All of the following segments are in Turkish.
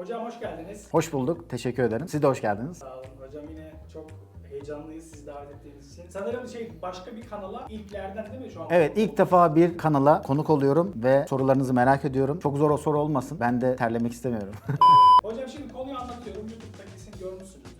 Hocam hoş geldiniz. Hoş bulduk. Teşekkür ederim. Siz de hoş geldiniz. Sağ olun hocam yine çok heyecanlıyız sizi davet ettiğiniz için. Sanırım şey başka bir kanala ilklerden değil mi şu an? Evet ilk defa bir kanala konuk oluyorum ve sorularınızı merak ediyorum. Çok zor o soru olmasın. Ben de terlemek istemiyorum. Hocam şimdi konuyu anlatıyorum. YouTube'da kesin görmüşsünüzdür.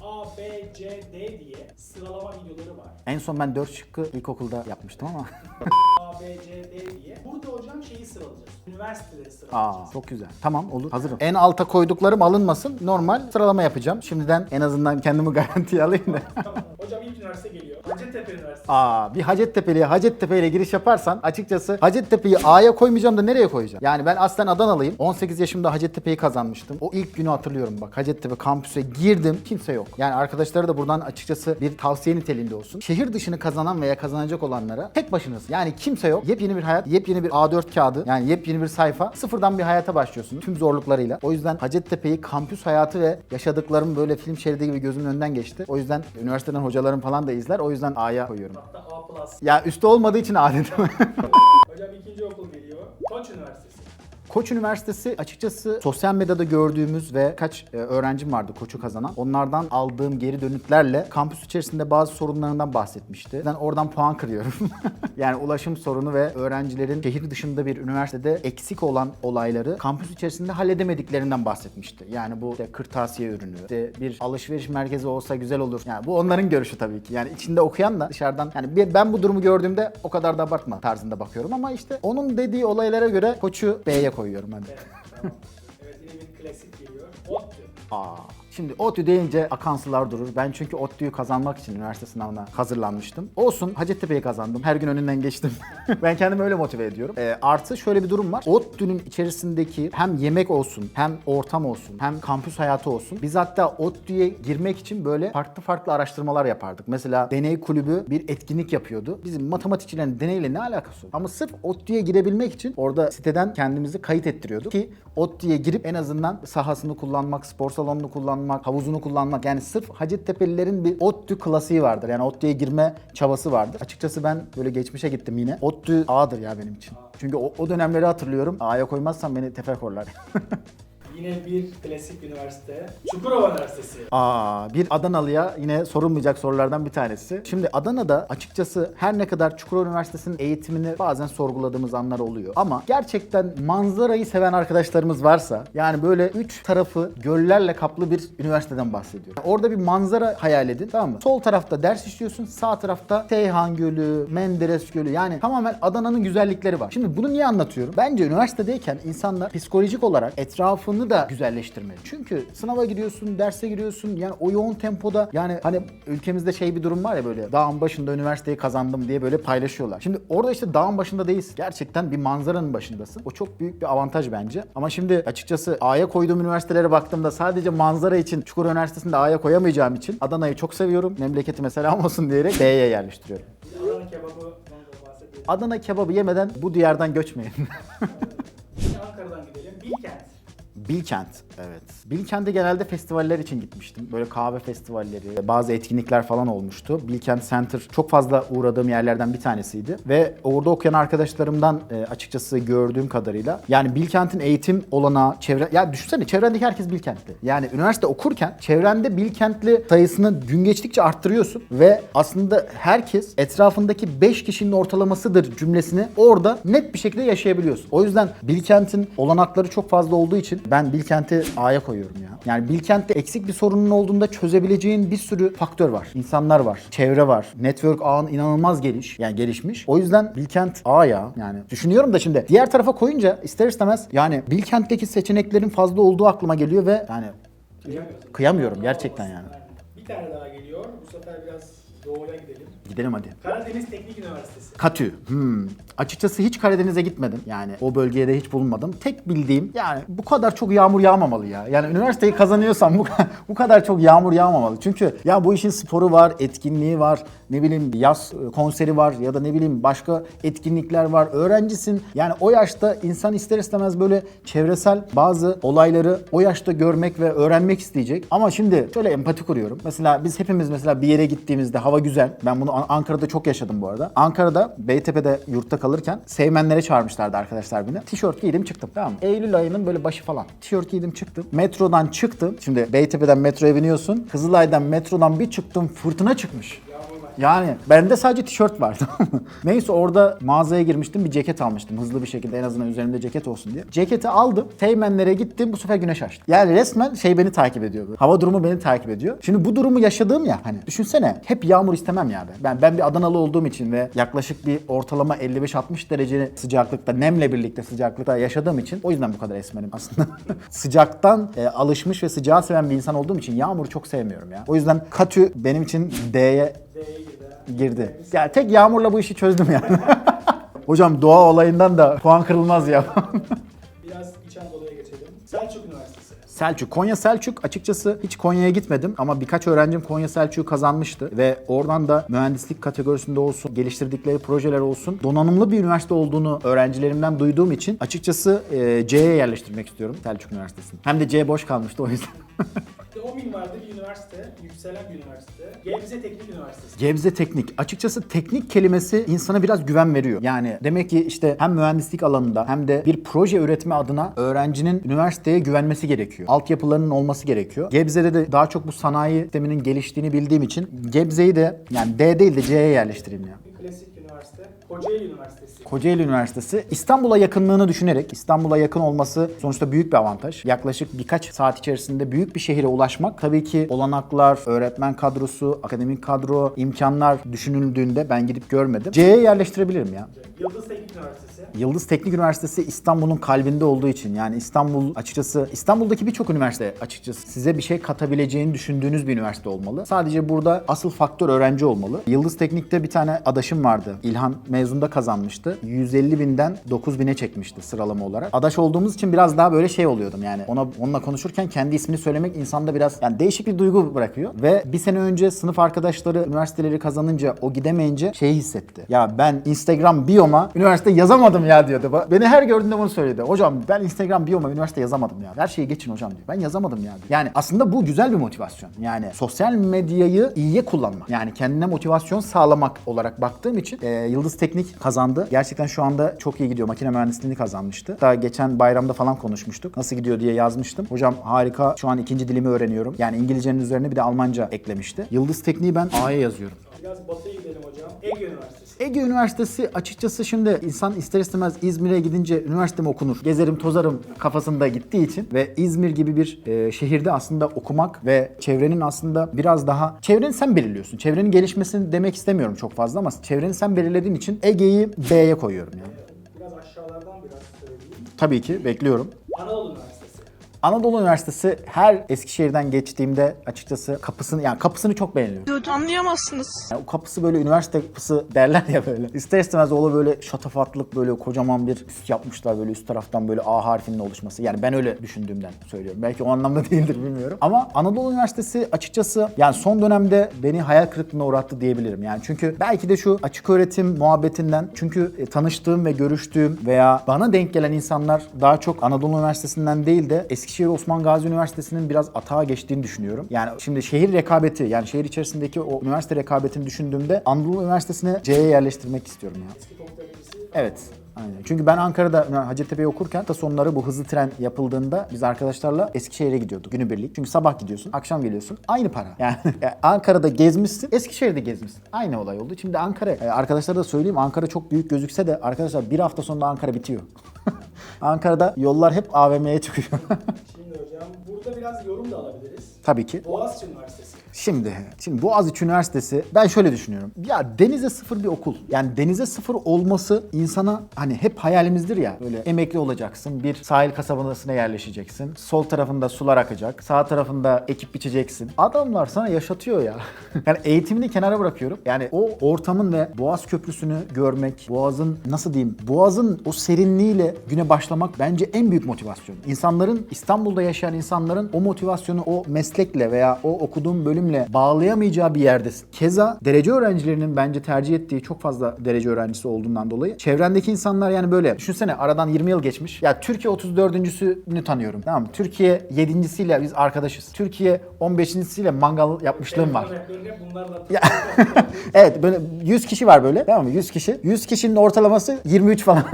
A, B, C, D diye sıralama videoları var. en son ben 4 şıkkı ilkokulda yapmıştım ama. A, B, C, D diye. Burada hocam şeyi sıralayacağız. Üniversiteleri Aa sıralayacağız. çok güzel. Tamam olur. Hazırım. En alta koyduklarım alınmasın. Normal sıralama yapacağım. Şimdiden en azından kendimi garantiye alayım da. tamam. Hocam ilk üniversite geliyor. Hacettepe Üniversitesi. Aa bir Hacettepe'liye Hacettepe ile giriş yaparsan açıkçası Hacettepe'yi A'ya koymayacağım da nereye koyacağım? Yani ben aslen Adanalıyım. 18 yaşımda Hacettepe'yi kazanmıştım. O ilk günü hatırlıyorum bak. Hacettepe kampüse girdim. Kimse yok. Yani arkadaşlara da buradan açıkçası bir tavsiye niteliğinde olsun. Şehir dışını kazanan veya kazanacak olanlara tek başınız. Yani kimse yok. Yepyeni bir hayat, yepyeni bir A4 kağıdı. Yani yepyeni bir sayfa. Sıfırdan bir hayata başlıyorsunuz. Tüm zorluklarıyla. O yüzden Hacettepe'yi kampüs hayatı ve yaşadıklarım böyle film şeridi gibi gözümün önünden geçti. O yüzden üniversiteden hocalarım falan da izler. O yüzden A'ya koyuyorum. Hatta A+. Ya üstü olmadığı için adetim. Hocam ikinci okul geliyor. Koç Üniversitesi. Koç Üniversitesi açıkçası sosyal medyada gördüğümüz ve kaç e, öğrencim vardı Koç'u kazanan. Onlardan aldığım geri dönütlerle kampüs içerisinde bazı sorunlarından bahsetmişti. Ben oradan puan kırıyorum. yani ulaşım sorunu ve öğrencilerin şehir dışında bir üniversitede eksik olan olayları kampüs içerisinde halledemediklerinden bahsetmişti. Yani bu işte kırtasiye ürünü, işte bir alışveriş merkezi olsa güzel olur. Yani bu onların görüşü tabii ki. Yani içinde okuyan da dışarıdan yani ben bu durumu gördüğümde o kadar da abartma tarzında bakıyorum ama işte onun dediği olaylara göre Koç'u B'ye koyuyorum hadi. Evet, tamam. Evet yine bir klasik geliyor. Aa. Şimdi ODTÜ deyince akan sular durur. Ben çünkü ODTÜ'yü kazanmak için üniversite sınavına hazırlanmıştım. Olsun Hacettepe'yi kazandım. Her gün önünden geçtim. ben kendimi öyle motive ediyorum. Ee, artı şöyle bir durum var. ODTÜ'nün içerisindeki hem yemek olsun, hem ortam olsun, hem kampüs hayatı olsun. Biz hatta ODTÜ'ye girmek için böyle farklı farklı araştırmalar yapardık. Mesela deney kulübü bir etkinlik yapıyordu. Bizim matematikçilerin deneyle ne alakası yok? Ama sırf ODTÜ'ye girebilmek için orada siteden kendimizi kayıt ettiriyorduk ki ODTÜ'ye girip en azından sahasını kullanmak, spor salonunu kullanmak, havuzunu kullanmak. Yani sırf Hacettepe'lilerin bir ODTÜ klasiği vardır. Yani ODTÜ'ye girme çabası vardır. Açıkçası ben böyle geçmişe gittim yine. ODTÜ A'dır ya benim için. Çünkü o, o dönemleri hatırlıyorum. A'ya koymazsam beni teferkorlar. Yine bir klasik üniversite. Çukurova Üniversitesi. Aa, bir Adanalı'ya yine sorulmayacak sorulardan bir tanesi. Şimdi Adana'da açıkçası her ne kadar Çukurova Üniversitesi'nin eğitimini bazen sorguladığımız anlar oluyor. Ama gerçekten manzarayı seven arkadaşlarımız varsa yani böyle üç tarafı göllerle kaplı bir üniversiteden bahsediyorum. Orada bir manzara hayal edin tamam mı? Sol tarafta ders işliyorsun, sağ tarafta Seyhan Gölü, Menderes Gölü yani tamamen Adana'nın güzellikleri var. Şimdi bunu niye anlatıyorum? Bence üniversitedeyken insanlar psikolojik olarak etrafını da güzelleştirmeli. Çünkü sınava giriyorsun, derse giriyorsun. Yani o yoğun tempoda yani hani ülkemizde şey bir durum var ya böyle dağın başında üniversiteyi kazandım diye böyle paylaşıyorlar. Şimdi orada işte dağın başında değilsin. Gerçekten bir manzaranın başındasın. O çok büyük bir avantaj bence. Ama şimdi açıkçası A'ya koyduğum üniversitelere baktığımda sadece manzara için Çukurova Üniversitesi'nde A'ya koyamayacağım için Adana'yı çok seviyorum. Memleketime selam olsun diyerek B'ye yerleştiriyorum. Adana kebabı yemeden bu diyardan göçmeyin. Bilkent, evet. Bilkent'e genelde festivaller için gitmiştim. Böyle kahve festivalleri, bazı etkinlikler falan olmuştu. Bilkent Center çok fazla uğradığım yerlerden bir tanesiydi. Ve orada okuyan arkadaşlarımdan e, açıkçası gördüğüm kadarıyla yani Bilkent'in eğitim olanağı, çevre... Ya düşünsene çevrendeki herkes Bilkentli. Yani üniversite okurken çevrende Bilkentli sayısını gün geçtikçe arttırıyorsun. Ve aslında herkes etrafındaki 5 kişinin ortalamasıdır cümlesini orada net bir şekilde yaşayabiliyorsun. O yüzden Bilkent'in olanakları çok fazla olduğu için ben Bilkent'i A'ya koyuyorum ya. Yani Bilkent'te eksik bir sorunun olduğunda çözebileceğin bir sürü faktör var. İnsanlar var, çevre var, network ağın inanılmaz geliş, yani gelişmiş. O yüzden Bilkent A ya. Yani düşünüyorum da şimdi diğer tarafa koyunca ister istemez yani Bilkent'teki seçeneklerin fazla olduğu aklıma geliyor ve yani kıyamıyorum gerçekten yani. Bir tane daha geliyor. Bu sefer biraz doğuya gidelim. Gidelim hadi. Karadeniz Teknik Üniversitesi. Katü. Hmm. Açıkçası hiç Karadeniz'e gitmedim. Yani o bölgeye de hiç bulunmadım. Tek bildiğim yani bu kadar çok yağmur yağmamalı ya. Yani üniversiteyi kazanıyorsan bu, bu kadar çok yağmur yağmamalı. Çünkü ya bu işin sporu var, etkinliği var, ne bileyim yaz e, konseri var ya da ne bileyim başka etkinlikler var. Öğrencisin. Yani o yaşta insan ister istemez böyle çevresel bazı olayları o yaşta görmek ve öğrenmek isteyecek. Ama şimdi şöyle empati kuruyorum. Mesela biz hepimiz mesela bir yere gittiğimizde hava güzel. Ben bunu An- Ankara'da çok yaşadım bu arada. Ankara'da Beytepe'de yurtta kalırken Seymenlere çağırmışlardı arkadaşlar beni. Tişört giydim çıktım tamam mı? Eylül ayının böyle başı falan. Tişört giydim çıktım. Metrodan çıktım. Şimdi Beytepe'den metroya biniyorsun. Kızılay'dan metrodan bir çıktım fırtına çıkmış. Yani bende sadece tişört var tamam mı? Neyse orada mağazaya girmiştim bir ceket almıştım hızlı bir şekilde en azından üzerimde ceket olsun diye. Ceketi aldım teğmenlere gittim bu sefer güneş açtı. Yani resmen şey beni takip ediyor. böyle. Hava durumu beni takip ediyor. Şimdi bu durumu yaşadığım ya hani düşünsene hep yağmur istemem ya ben. Ben, ben bir Adanalı olduğum için ve yaklaşık bir ortalama 55-60 derece sıcaklıkta nemle birlikte sıcaklıkta yaşadığım için o yüzden bu kadar esmerim aslında. Sıcaktan e, alışmış ve sıcağı seven bir insan olduğum için yağmuru çok sevmiyorum ya. O yüzden Katü benim için D'ye girdi. ha. girdi. Ya tek yağmurla bu işi çözdüm yani. Hocam doğa olayından da puan kırılmaz ya. Biraz İç Anadolu'ya geçelim. Selçuk Üniversitesi. Selçuk. Konya Selçuk açıkçası hiç Konya'ya gitmedim ama birkaç öğrencim Konya Selçuk'u kazanmıştı ve oradan da mühendislik kategorisinde olsun, geliştirdikleri projeler olsun donanımlı bir üniversite olduğunu öğrencilerimden duyduğum için açıkçası e, C'ye yerleştirmek istiyorum Selçuk Üniversitesi'ni. Hem de C boş kalmıştı o yüzden. O minvalde bir üniversite, yükselen bir üniversite. Gebze Teknik Üniversitesi. Gebze Teknik. Açıkçası teknik kelimesi insana biraz güven veriyor. Yani demek ki işte hem mühendislik alanında hem de bir proje üretme adına öğrencinin üniversiteye güvenmesi gerekiyor. Altyapılarının olması gerekiyor. Gebze'de de daha çok bu sanayi sisteminin geliştiğini bildiğim için Gebze'yi de yani D değil de C'ye yerleştireyim ya. Klasik üniversite. Kocaeli Üniversitesi. Kocaeli Üniversitesi İstanbul'a yakınlığını düşünerek İstanbul'a yakın olması sonuçta büyük bir avantaj. Yaklaşık birkaç saat içerisinde büyük bir şehire ulaşmak tabii ki olanaklar, öğretmen kadrosu, akademik kadro, imkanlar düşünüldüğünde ben gidip görmedim. C'ye yerleştirebilirim ya. Yıldız Üniversitesi. Yıldız Teknik Üniversitesi İstanbul'un kalbinde olduğu için yani İstanbul açıkçası İstanbul'daki birçok üniversite açıkçası size bir şey katabileceğini düşündüğünüz bir üniversite olmalı. Sadece burada asıl faktör öğrenci olmalı. Yıldız Teknik'te bir tane adaşım vardı. İlhan mezunda kazanmıştı. 150 binden 9 bine çekmişti sıralama olarak. Adaş olduğumuz için biraz daha böyle şey oluyordum yani. Ona onunla konuşurken kendi ismini söylemek insanda biraz yani değişik bir duygu bırakıyor. Ve bir sene önce sınıf arkadaşları üniversiteleri kazanınca o gidemeyince şeyi hissetti. Ya ben Instagram biyoma üniversite yazamadım ya diyordu. Beni her gördüğünde bunu söyledi. Hocam ben Instagram biyoma üniversite yazamadım ya. Her şeyi geçin hocam diyor. Ben yazamadım ya diyor. Yani aslında bu güzel bir motivasyon. Yani sosyal medyayı iyiye kullanmak. Yani kendine motivasyon sağlamak olarak baktığım için e, Yıldız Teknik kazandı. Gerçekten şu anda çok iyi gidiyor. Makine mühendisliğini kazanmıştı. Daha geçen bayramda falan konuşmuştuk. Nasıl gidiyor diye yazmıştım. Hocam harika. Şu an ikinci dilimi öğreniyorum. Yani İngilizcenin üzerine bir de Almanca eklemişti. Yıldız Tekniği ben A'ya yazıyorum. Biraz batıya gidelim hocam. Ege Üniversitesi. Ege Üniversitesi açıkçası şimdi insan ister istemez İzmir'e gidince üniversite mi okunur, gezerim tozarım kafasında gittiği için ve İzmir gibi bir e, şehirde aslında okumak ve çevrenin aslında biraz daha çevreni sen belirliyorsun. Çevrenin gelişmesini demek istemiyorum çok fazla ama çevreni sen belirlediğin için Ege'yi B'ye koyuyorum yani. Biraz aşağılardan biraz söyleyeyim. Tabii ki bekliyorum. Anadolu Üniversitesi. Anadolu Üniversitesi her Eskişehir'den geçtiğimde açıkçası kapısını yani kapısını çok beğeniyorum. Diyor, anlayamazsınız. Yani o kapısı böyle üniversite kapısı derler ya böyle. İster istemez o böyle şatafatlık böyle kocaman bir üst yapmışlar böyle üst taraftan böyle A harfinin oluşması. Yani ben öyle düşündüğümden söylüyorum. Belki o anlamda değildir bilmiyorum. Ama Anadolu Üniversitesi açıkçası yani son dönemde beni hayal kırıklığına uğrattı diyebilirim. Yani çünkü belki de şu açık öğretim muhabbetinden çünkü e, tanıştığım ve görüştüğüm veya bana denk gelen insanlar daha çok Anadolu Üniversitesi'nden değil de Eskişehir Osman Gazi Üniversitesi'nin biraz atağa geçtiğini düşünüyorum. Yani şimdi şehir rekabeti yani şehir içerisindeki o üniversite rekabetini düşündüğümde Anadolu Üniversitesi'ne C'ye yerleştirmek istiyorum ya. Evet. Aynen. Çünkü ben Ankara'da Hacettepe'yi okurken hafta sonları bu hızlı tren yapıldığında biz arkadaşlarla Eskişehir'e gidiyorduk günübirlik. Çünkü sabah gidiyorsun, akşam geliyorsun. Aynı para. Yani, yani Ankara'da gezmişsin, Eskişehir'de gezmişsin. Aynı olay oldu. Şimdi Ankara, e, arkadaşlara da söyleyeyim Ankara çok büyük gözükse de arkadaşlar bir hafta sonunda Ankara bitiyor. Ankara'da yollar hep AVM'ye çıkıyor. Şimdi hocam burada biraz yorum da alabiliriz. Tabii ki. Boğaziçi Üniversitesi. Şimdi, şimdi Boğaziçi Üniversitesi ben şöyle düşünüyorum. Ya denize sıfır bir okul. Yani denize sıfır olması insana hani hep hayalimizdir ya. Böyle emekli olacaksın, bir sahil kasabasına yerleşeceksin. Sol tarafında sular akacak, sağ tarafında ekip biçeceksin. Adamlar sana yaşatıyor ya. yani eğitimini kenara bırakıyorum. Yani o ortamın ve Boğaz Köprüsü'nü görmek, Boğaz'ın nasıl diyeyim, Boğaz'ın o serinliğiyle güne başlamak bence en büyük motivasyon. İnsanların, İstanbul'da yaşayan insanların o motivasyonu o meslekle veya o okuduğun bölümle bağlayamayacağı bir yerdesin. Keza derece öğrencilerinin bence tercih ettiği çok fazla derece öğrencisi olduğundan dolayı çevrendeki insanlar yani böyle düşünsene aradan 20 yıl geçmiş. Ya Türkiye 34.sünü tanıyorum. Tamam mı? Türkiye 7.siyle biz arkadaşız. Türkiye 15.siyle mangal yapmışlığım var. Ya. evet böyle 100 kişi var böyle tamam mı? 100 kişi. 100 kişinin ortalaması 23 falan.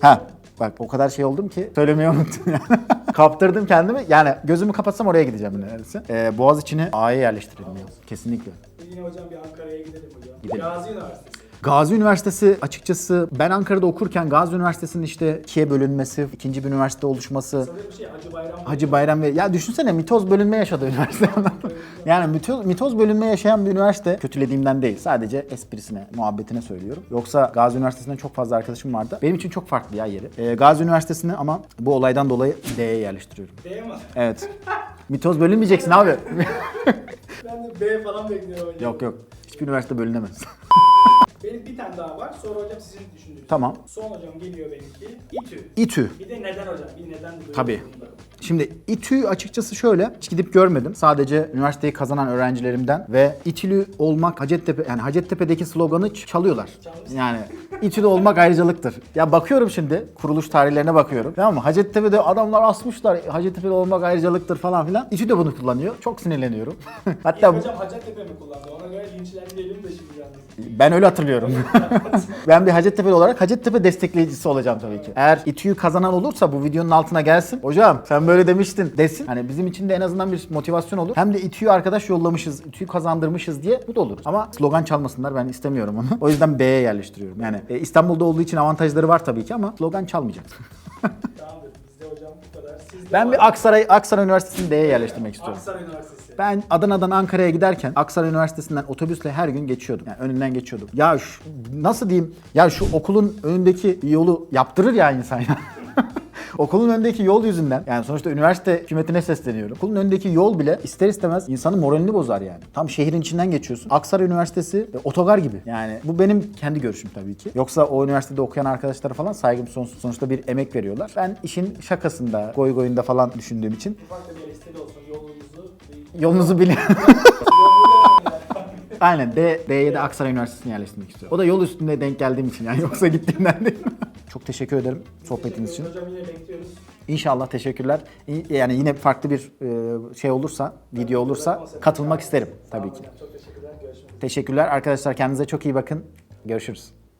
ha bak o kadar şey oldum ki söylemeyi unuttum yani. Kaptırdım kendimi. Yani gözümü kapatsam oraya gideceğim neredeyse. Ee, Boğaz içine A'ya yerleştirelim ya. Kesinlikle. Yine hocam bir Ankara'ya gidelim hocam. Gidelim. Gazi Üniversitesi. Gazi Üniversitesi açıkçası ben Ankara'da okurken Gazi Üniversitesi'nin işte ikiye bölünmesi, ikinci bir üniversite oluşması, Sanırım şey Hacı Bayram. Hacı Bayram ve ya düşünsene mitoz bölünme yaşadı üniversite. yani mitoz, mitoz bölünme yaşayan bir üniversite kötülediğimden değil. Sadece esprisine, muhabbetine söylüyorum. Yoksa Gazi Üniversitesi'nden çok fazla arkadaşım vardı. Benim için çok farklı ya yeri. Ee, Gazi Üniversitesi'ni ama bu olaydan dolayı D'ye yerleştiriyorum. D mi? Evet. mitoz bölünmeyeceksin abi. Ben de B falan bekliyorum yok yok. Hiçbir üniversite bölünemez. Benim bir tane daha var. Sonra hocam sizin düşündüğünüz. tamam. Son hocam geliyor benimki. İTÜ. İTÜ. Bir de neden hocam? Bir neden duyuyorum Tabii. Şimdi İTÜ açıkçası şöyle, hiç gidip görmedim. Sadece üniversiteyi kazanan öğrencilerimden ve İTÜ'lü olmak Hacettepe, yani Hacettepe'deki sloganı ç- çalıyorlar. Yani İTÜ'lü olmak ayrıcalıktır. Ya bakıyorum şimdi, kuruluş tarihlerine bakıyorum. Tamam mı? Hacettepe'de adamlar asmışlar, Hacettepe'li olmak ayrıcalıktır falan filan. İTÜ de bunu kullanıyor. Çok sinirleniyorum. İlk Hatta hocam Hacettepe mi kullandı? Ona göre linçlenmeyelim de şimdi yalnız. Ben öyle hatırlıyorum. ben bir Hacettepe'li olarak Hacettepe destekleyicisi olacağım tabii ki. Eğer İTÜ'yü kazanan olursa bu videonun altına gelsin. Hocam sen böyle demiştin desin. Hani bizim için de en azından bir motivasyon olur. Hem de İTÜ'yü arkadaş yollamışız, İTÜ'yü kazandırmışız diye mutlu oluruz. Ama slogan çalmasınlar ben istemiyorum onu. O yüzden B'ye yerleştiriyorum. Yani e, İstanbul'da olduğu için avantajları var tabii ki ama slogan çalmayacak. ben bir Aksaray Aksaray Üniversitesi'ni D'ye yerleştirmek istiyorum. Aksaray Üniversitesi. Ben Adana'dan Ankara'ya giderken Aksaray Üniversitesi'nden otobüsle her gün geçiyordum. Yani önünden geçiyordum. Ya şu, nasıl diyeyim? Ya şu okulun önündeki yolu yaptırır ya insan ya. Okulun önündeki yol yüzünden yani sonuçta üniversite hükümetine sesleniyorum. Okulun önündeki yol bile ister istemez insanın moralini bozar yani. Tam şehrin içinden geçiyorsun. Aksaray Üniversitesi otogar gibi. Yani bu benim kendi görüşüm tabii ki. Yoksa o üniversitede okuyan arkadaşlara falan saygım sonsuz. Sonuçta bir emek veriyorlar. Ben işin şakasında, goy goyunda falan düşündüğüm için yolunuzu. yolunuzu bilin. Aynen D, D'ye de Aksaray Üniversitesi'ne yerleştirmek istiyorum. O da yol üstünde denk geldiğim için yani yoksa gittiğimden değil. Çok teşekkür ederim sohbetiniz için. Hocam yine bekliyoruz. İnşallah teşekkürler. Yani yine farklı bir e, şey olursa, video olursa katılmak isterim tabii ki. Çok teşekkürler. Görüşmek üzere. Teşekkürler arkadaşlar kendinize çok iyi bakın. Görüşürüz.